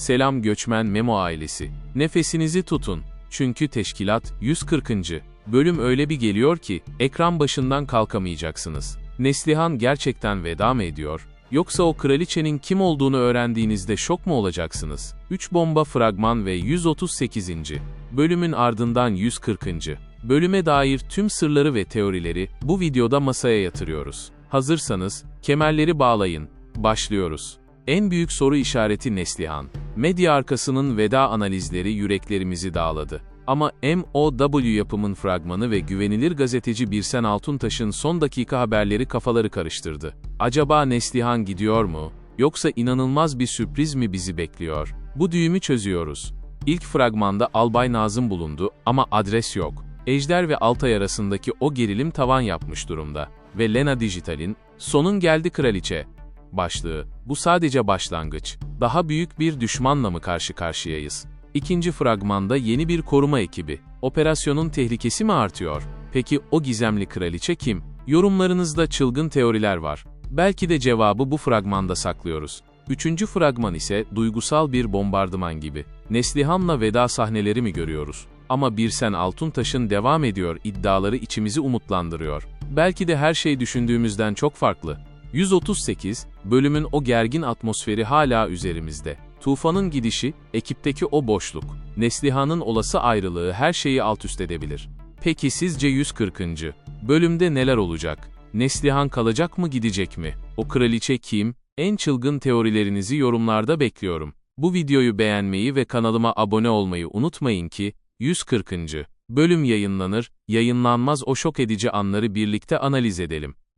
Selam göçmen Memo ailesi. Nefesinizi tutun. Çünkü teşkilat 140. bölüm öyle bir geliyor ki ekran başından kalkamayacaksınız. Neslihan gerçekten veda mı ediyor? Yoksa o kraliçenin kim olduğunu öğrendiğinizde şok mu olacaksınız? 3 bomba fragman ve 138. bölümün ardından 140. bölüme dair tüm sırları ve teorileri bu videoda masaya yatırıyoruz. Hazırsanız kemerleri bağlayın. Başlıyoruz. En büyük soru işareti Neslihan. Medya arkasının veda analizleri yüreklerimizi dağladı. Ama MOW yapımın fragmanı ve güvenilir gazeteci Birsen Altuntaş'ın son dakika haberleri kafaları karıştırdı. Acaba Neslihan gidiyor mu? Yoksa inanılmaz bir sürpriz mi bizi bekliyor? Bu düğümü çözüyoruz. İlk fragmanda Albay Nazım bulundu ama adres yok. Ejder ve Altay arasındaki o gerilim tavan yapmış durumda. Ve Lena Dijital'in "Sonun geldi kraliçe" başlığı. Bu sadece başlangıç. Daha büyük bir düşmanla mı karşı karşıyayız? İkinci fragmanda yeni bir koruma ekibi. Operasyonun tehlikesi mi artıyor? Peki o gizemli kraliçe kim? Yorumlarınızda çılgın teoriler var. Belki de cevabı bu fragmanda saklıyoruz. Üçüncü fragman ise duygusal bir bombardıman gibi. Neslihan'la veda sahneleri mi görüyoruz? Ama Birsen Altuntaş'ın devam ediyor iddiaları içimizi umutlandırıyor. Belki de her şey düşündüğümüzden çok farklı. 138, bölümün o gergin atmosferi hala üzerimizde. Tufan'ın gidişi, ekipteki o boşluk, Neslihan'ın olası ayrılığı her şeyi alt üst edebilir. Peki sizce 140. bölümde neler olacak? Neslihan kalacak mı gidecek mi? O kraliçe kim? En çılgın teorilerinizi yorumlarda bekliyorum. Bu videoyu beğenmeyi ve kanalıma abone olmayı unutmayın ki, 140. bölüm yayınlanır, yayınlanmaz o şok edici anları birlikte analiz edelim.